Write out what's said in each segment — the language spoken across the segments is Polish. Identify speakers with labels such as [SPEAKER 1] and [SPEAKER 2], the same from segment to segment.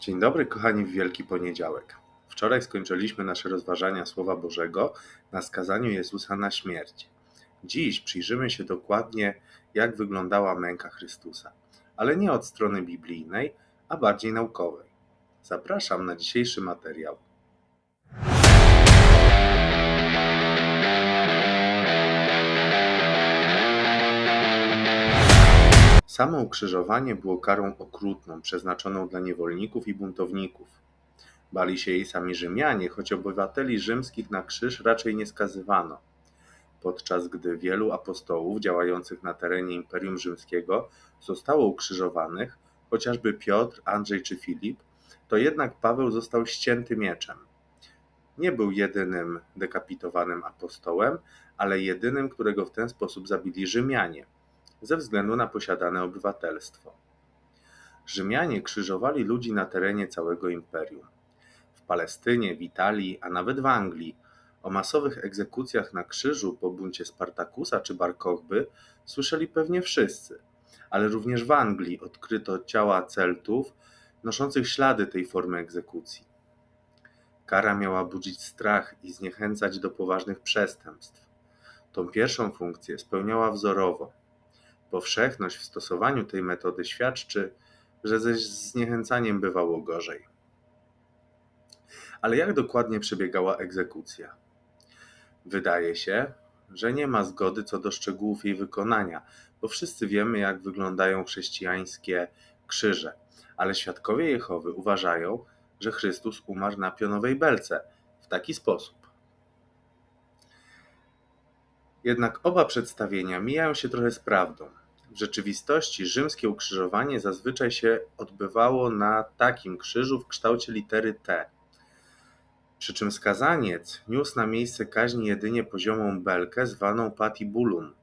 [SPEAKER 1] Dzień dobry, kochani, w Wielki Poniedziałek. Wczoraj skończyliśmy nasze rozważania Słowa Bożego na skazaniu Jezusa na śmierć. Dziś przyjrzymy się dokładnie, jak wyglądała męka Chrystusa, ale nie od strony biblijnej, a bardziej naukowej. Zapraszam na dzisiejszy materiał. Samo ukrzyżowanie było karą okrutną, przeznaczoną dla niewolników i buntowników. Bali się jej sami Rzymianie, choć obywateli rzymskich na krzyż raczej nie skazywano. Podczas gdy wielu apostołów działających na terenie Imperium Rzymskiego zostało ukrzyżowanych, chociażby Piotr, Andrzej czy Filip, to jednak Paweł został ścięty mieczem. Nie był jedynym dekapitowanym apostołem, ale jedynym, którego w ten sposób zabili Rzymianie ze względu na posiadane obywatelstwo. Rzymianie krzyżowali ludzi na terenie całego imperium. W Palestynie, w Italii, a nawet w Anglii o masowych egzekucjach na krzyżu po buncie Spartakusa czy Bar Kochby słyszeli pewnie wszyscy, ale również w Anglii odkryto ciała Celtów noszących ślady tej formy egzekucji. Kara miała budzić strach i zniechęcać do poważnych przestępstw. Tą pierwszą funkcję spełniała wzorowo. Powszechność w stosowaniu tej metody świadczy, że ze zniechęcaniem bywało gorzej. Ale jak dokładnie przebiegała egzekucja? Wydaje się, że nie ma zgody co do szczegółów jej wykonania, bo wszyscy wiemy, jak wyglądają chrześcijańskie krzyże, ale świadkowie Jehowy uważają, że Chrystus umarł na pionowej belce w taki sposób. Jednak oba przedstawienia mijają się trochę z prawdą. W rzeczywistości rzymskie ukrzyżowanie zazwyczaj się odbywało na takim krzyżu w kształcie litery T. Przy czym skazaniec niósł na miejsce kaźni jedynie poziomą belkę zwaną patibulum,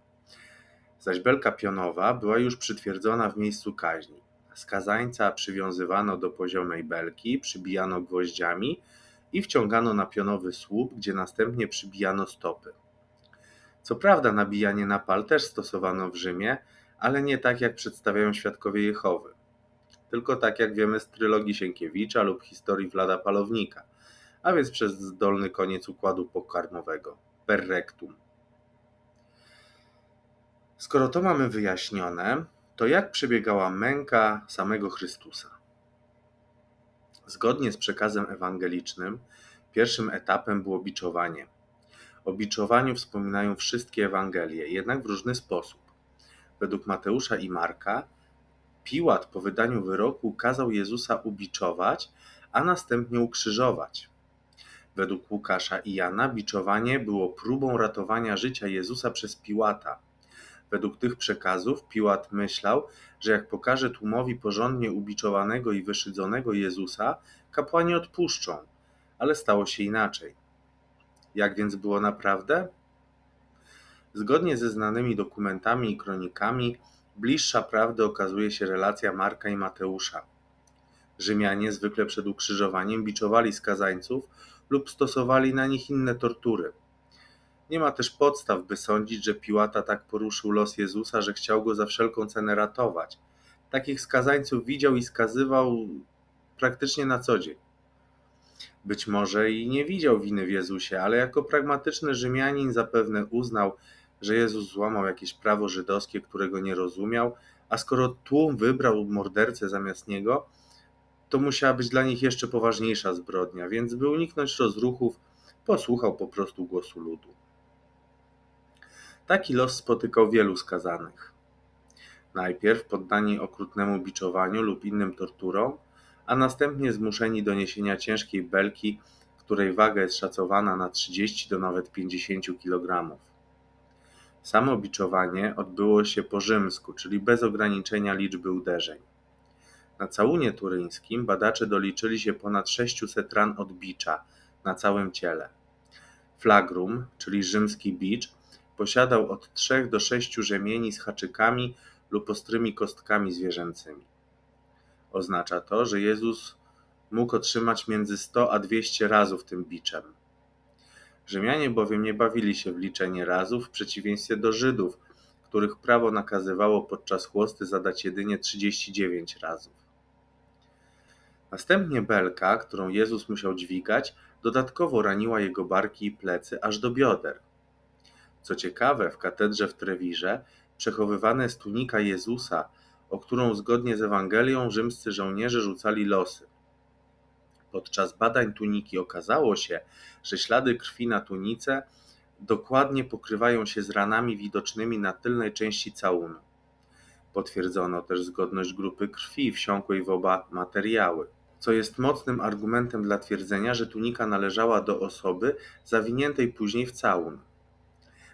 [SPEAKER 1] zaś belka pionowa była już przytwierdzona w miejscu kaźni. Skazańca przywiązywano do poziomej belki, przybijano gwoździami i wciągano na pionowy słup, gdzie następnie przybijano stopy. Co prawda nabijanie na pal też stosowano w Rzymie, ale nie tak jak przedstawiają świadkowie Jehowy. Tylko tak jak wiemy z trylogii Sienkiewicza lub historii Wlada Palownika, a więc przez dolny koniec układu pokarmowego, per rectum. Skoro to mamy wyjaśnione, to jak przebiegała męka samego Chrystusa? Zgodnie z przekazem ewangelicznym, pierwszym etapem było biczowanie. O biczowaniu wspominają wszystkie Ewangelie, jednak w różny sposób. Według Mateusza i Marka, Piłat po wydaniu wyroku kazał Jezusa ubiczować, a następnie ukrzyżować. Według Łukasza i Jana biczowanie było próbą ratowania życia Jezusa przez Piłata. Według tych przekazów Piłat myślał, że jak pokaże tłumowi porządnie ubiczowanego i wyszydzonego Jezusa, kapłani odpuszczą, ale stało się inaczej. Jak więc było naprawdę? Zgodnie ze znanymi dokumentami i kronikami, bliższa prawdy okazuje się relacja Marka i Mateusza. Rzymianie zwykle przed ukrzyżowaniem biczowali skazańców lub stosowali na nich inne tortury. Nie ma też podstaw, by sądzić, że Piłata tak poruszył los Jezusa, że chciał go za wszelką cenę ratować. Takich skazańców widział i skazywał praktycznie na co dzień. Być może i nie widział winy w Jezusie, ale jako pragmatyczny Rzymianin zapewne uznał, że Jezus złamał jakieś prawo żydowskie, którego nie rozumiał, a skoro tłum wybrał mordercę zamiast niego, to musiała być dla nich jeszcze poważniejsza zbrodnia, więc by uniknąć rozruchów, posłuchał po prostu głosu ludu. Taki los spotykał wielu skazanych. Najpierw poddani okrutnemu biczowaniu lub innym torturom, a następnie zmuszeni do niesienia ciężkiej belki, której waga jest szacowana na 30 do nawet 50 kg. Samo biczowanie odbyło się po rzymsku, czyli bez ograniczenia liczby uderzeń. Na całunie turyńskim badacze doliczyli się ponad 600 ran od bicza na całym ciele. Flagrum, czyli rzymski bicz, posiadał od 3 do 6 rzemieni z haczykami lub ostrymi kostkami zwierzęcymi. Oznacza to, że Jezus mógł otrzymać między 100 a 200 razów tym biczem. Rzymianie bowiem nie bawili się w liczenie razów w przeciwieństwie do Żydów, których prawo nakazywało podczas chłosty zadać jedynie 39 razów. Następnie belka, którą Jezus musiał dźwigać, dodatkowo raniła jego barki i plecy aż do bioder. Co ciekawe, w katedrze w Trewirze przechowywana jest tunika Jezusa, o którą zgodnie z Ewangelią rzymscy żołnierze rzucali losy. Podczas badań tuniki okazało się, że ślady krwi na tunice dokładnie pokrywają się z ranami widocznymi na tylnej części całunu. Potwierdzono też zgodność grupy krwi wsiąkłej w oba materiały, co jest mocnym argumentem dla twierdzenia, że tunika należała do osoby zawiniętej później w całun.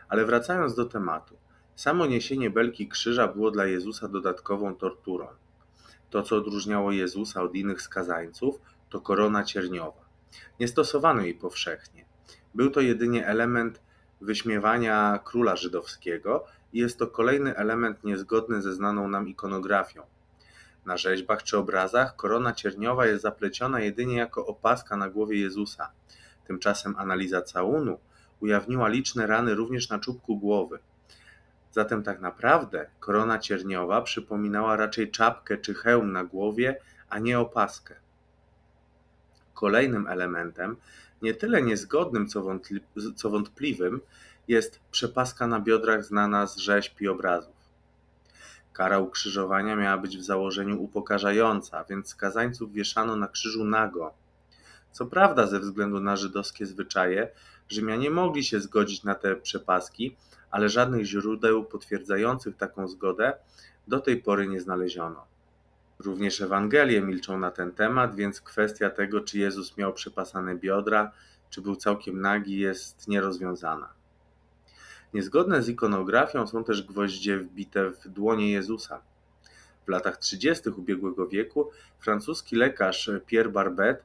[SPEAKER 1] Ale wracając do tematu, samo niesienie belki krzyża było dla Jezusa dodatkową torturą. To, co odróżniało Jezusa od innych skazańców, to korona cierniowa. Nie stosowano jej powszechnie. Był to jedynie element wyśmiewania króla żydowskiego i jest to kolejny element niezgodny ze znaną nam ikonografią. Na rzeźbach czy obrazach korona cierniowa jest zapleciona jedynie jako opaska na głowie Jezusa. Tymczasem analiza całunu ujawniła liczne rany również na czubku głowy. Zatem tak naprawdę korona cierniowa przypominała raczej czapkę czy hełm na głowie, a nie opaskę. Kolejnym elementem, nie tyle niezgodnym co, wątpli- co wątpliwym, jest przepaska na biodrach znana z rzeźb i obrazów. Kara ukrzyżowania miała być w założeniu upokarzająca, więc skazańców wieszano na krzyżu nago. Co prawda, ze względu na żydowskie zwyczaje, Rzymianie mogli się zgodzić na te przepaski, ale żadnych źródeł potwierdzających taką zgodę do tej pory nie znaleziono. Również Ewangelie milczą na ten temat, więc kwestia tego, czy Jezus miał przepasane biodra, czy był całkiem nagi, jest nierozwiązana. Niezgodne z ikonografią są też gwoździe wbite w dłonie Jezusa. W latach 30. ubiegłego wieku francuski lekarz Pierre Barbet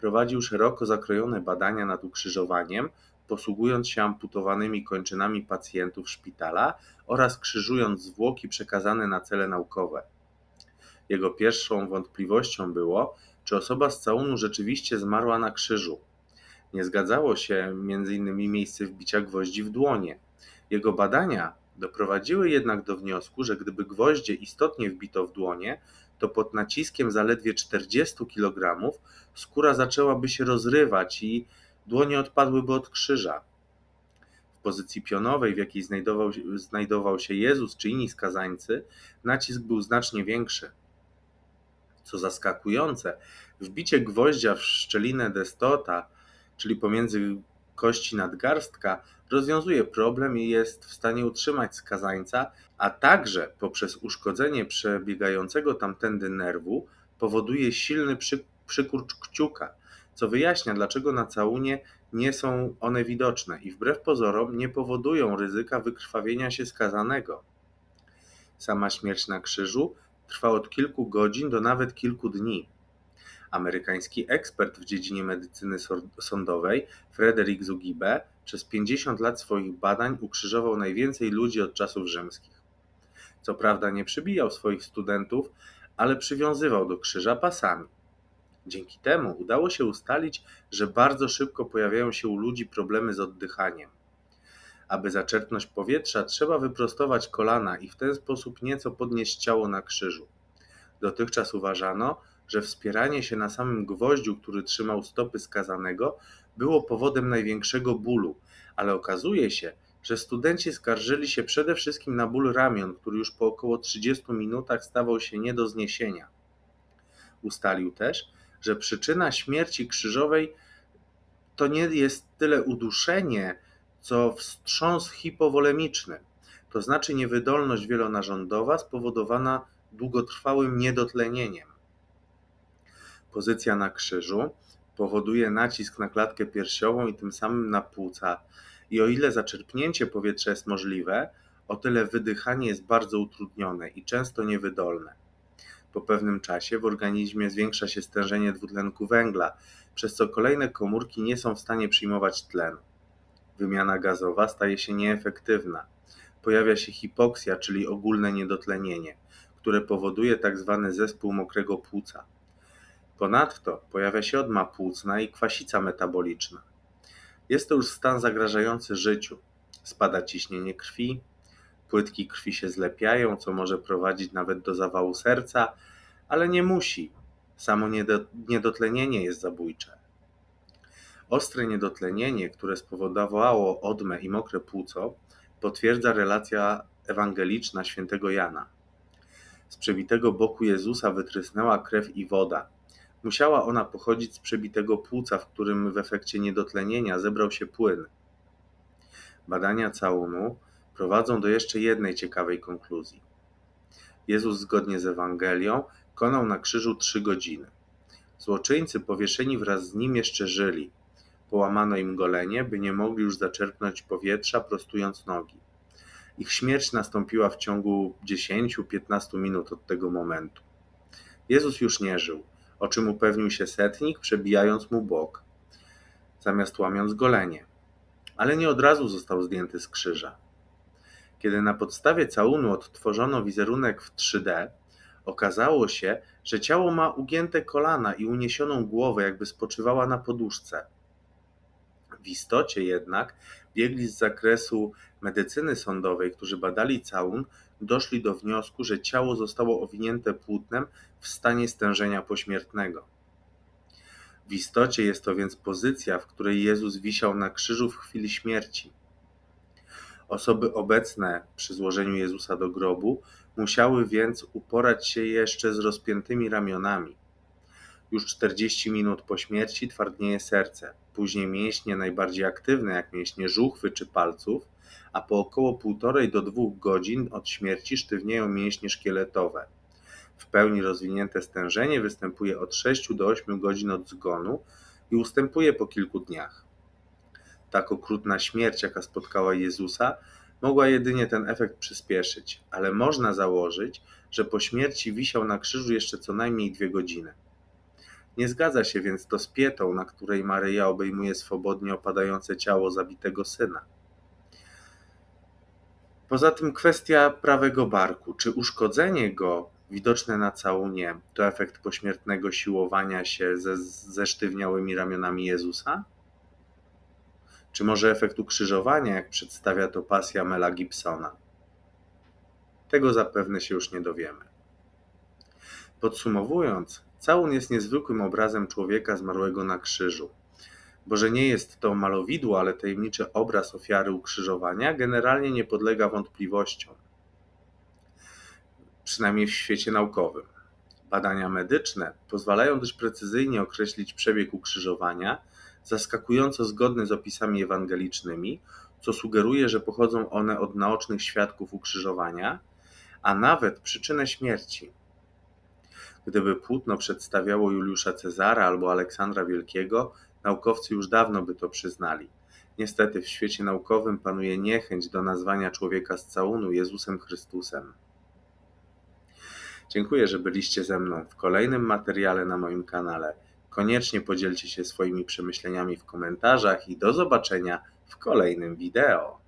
[SPEAKER 1] prowadził szeroko zakrojone badania nad ukrzyżowaniem, posługując się amputowanymi kończynami pacjentów szpitala oraz krzyżując zwłoki przekazane na cele naukowe. Jego pierwszą wątpliwością było, czy osoba z całunu rzeczywiście zmarła na krzyżu. Nie zgadzało się m.in. miejsce wbicia gwoździ w dłonie. Jego badania doprowadziły jednak do wniosku, że gdyby gwoździe istotnie wbito w dłonie, to pod naciskiem zaledwie 40 kg skóra zaczęłaby się rozrywać i dłonie odpadłyby od krzyża. W pozycji pionowej, w jakiej znajdował, znajdował się Jezus czy inni skazańcy, nacisk był znacznie większy. Co zaskakujące, wbicie gwoździa w szczelinę destota, czyli pomiędzy kości nadgarstka, rozwiązuje problem i jest w stanie utrzymać skazańca, a także poprzez uszkodzenie przebiegającego tamtędy nerwu powoduje silny przy, przykurcz kciuka, co wyjaśnia, dlaczego na całunie nie są one widoczne i wbrew pozorom nie powodują ryzyka wykrwawienia się skazanego. Sama śmierć na krzyżu trwa od kilku godzin do nawet kilku dni. Amerykański ekspert w dziedzinie medycyny sądowej Frederick Zugibe przez 50 lat swoich badań ukrzyżował najwięcej ludzi od czasów rzymskich. Co prawda nie przybijał swoich studentów, ale przywiązywał do krzyża pasami. Dzięki temu udało się ustalić, że bardzo szybko pojawiają się u ludzi problemy z oddychaniem. Aby zaczerpnąć powietrza, trzeba wyprostować kolana i w ten sposób nieco podnieść ciało na krzyżu. Dotychczas uważano, że wspieranie się na samym gwoździu, który trzymał stopy skazanego, było powodem największego bólu, ale okazuje się, że studenci skarżyli się przede wszystkim na ból ramion, który już po około 30 minutach stawał się nie do zniesienia. Ustalił też, że przyczyna śmierci krzyżowej to nie jest tyle uduszenie, co wstrząs hipowolemiczny, to znaczy niewydolność wielonarządowa spowodowana długotrwałym niedotlenieniem. Pozycja na krzyżu powoduje nacisk na klatkę piersiową i tym samym na płuca. I o ile zaczerpnięcie powietrza jest możliwe, o tyle wydychanie jest bardzo utrudnione i często niewydolne. Po pewnym czasie w organizmie zwiększa się stężenie dwutlenku węgla, przez co kolejne komórki nie są w stanie przyjmować tlenu. Wymiana gazowa staje się nieefektywna. Pojawia się hipoksja, czyli ogólne niedotlenienie, które powoduje tzw. Tak zespół mokrego płuca. Ponadto pojawia się odma płucna i kwasica metaboliczna. Jest to już stan zagrażający życiu. Spada ciśnienie krwi, płytki krwi się zlepiają, co może prowadzić nawet do zawału serca, ale nie musi. Samo niedo- niedotlenienie jest zabójcze. Ostre niedotlenienie, które spowodowało odmę i mokre płuco, potwierdza relacja ewangeliczna świętego Jana. Z przebitego boku Jezusa wytrysnęła krew i woda. Musiała ona pochodzić z przebitego płuca, w którym w efekcie niedotlenienia zebrał się płyn. Badania całunu prowadzą do jeszcze jednej ciekawej konkluzji. Jezus zgodnie z Ewangelią konał na krzyżu trzy godziny. Złoczyńcy powieszeni wraz z nim jeszcze żyli. Połamano im golenie, by nie mogli już zaczerpnąć powietrza, prostując nogi. Ich śmierć nastąpiła w ciągu 10-15 minut od tego momentu. Jezus już nie żył, o czym upewnił się setnik, przebijając mu bok, zamiast łamiąc golenie. Ale nie od razu został zdjęty z krzyża. Kiedy na podstawie całunu odtworzono wizerunek w 3D, okazało się, że ciało ma ugięte kolana i uniesioną głowę, jakby spoczywała na poduszce. W istocie jednak biegli z zakresu medycyny sądowej, którzy badali całun, doszli do wniosku, że ciało zostało owinięte płótnem w stanie stężenia pośmiertnego. W istocie jest to więc pozycja, w której Jezus wisiał na krzyżu w chwili śmierci. Osoby obecne przy złożeniu Jezusa do grobu musiały więc uporać się jeszcze z rozpiętymi ramionami. Już 40 minut po śmierci twardnieje serce, później mięśnie najbardziej aktywne, jak mięśnie żuchwy czy palców, a po około półtorej do dwóch godzin od śmierci sztywnieją mięśnie szkieletowe. W pełni rozwinięte stężenie występuje od 6 do 8 godzin od zgonu i ustępuje po kilku dniach. Tak okrutna śmierć, jaka spotkała Jezusa, mogła jedynie ten efekt przyspieszyć, ale można założyć, że po śmierci wisiał na krzyżu jeszcze co najmniej dwie godziny. Nie zgadza się więc to z pietą, na której Maryja obejmuje swobodnie opadające ciało zabitego syna. Poza tym kwestia prawego barku. Czy uszkodzenie go widoczne na całunie to efekt pośmiertnego siłowania się ze zesztywniałymi ramionami Jezusa? Czy może efekt ukrzyżowania, jak przedstawia to pasja Mela Gibsona? Tego zapewne się już nie dowiemy. Podsumowując, całun jest niezwykłym obrazem człowieka zmarłego na krzyżu. Bo że nie jest to malowidło, ale tajemniczy obraz ofiary ukrzyżowania, generalnie nie podlega wątpliwościom. Przynajmniej w świecie naukowym. Badania medyczne pozwalają dość precyzyjnie określić przebieg ukrzyżowania, zaskakująco zgodny z opisami ewangelicznymi, co sugeruje, że pochodzą one od naocznych świadków ukrzyżowania, a nawet przyczynę śmierci. Gdyby płótno przedstawiało Juliusza Cezara albo Aleksandra Wielkiego, naukowcy już dawno by to przyznali. Niestety w świecie naukowym panuje niechęć do nazwania człowieka z całunu Jezusem Chrystusem. Dziękuję, że byliście ze mną w kolejnym materiale na moim kanale. Koniecznie podzielcie się swoimi przemyśleniami w komentarzach i do zobaczenia w kolejnym wideo.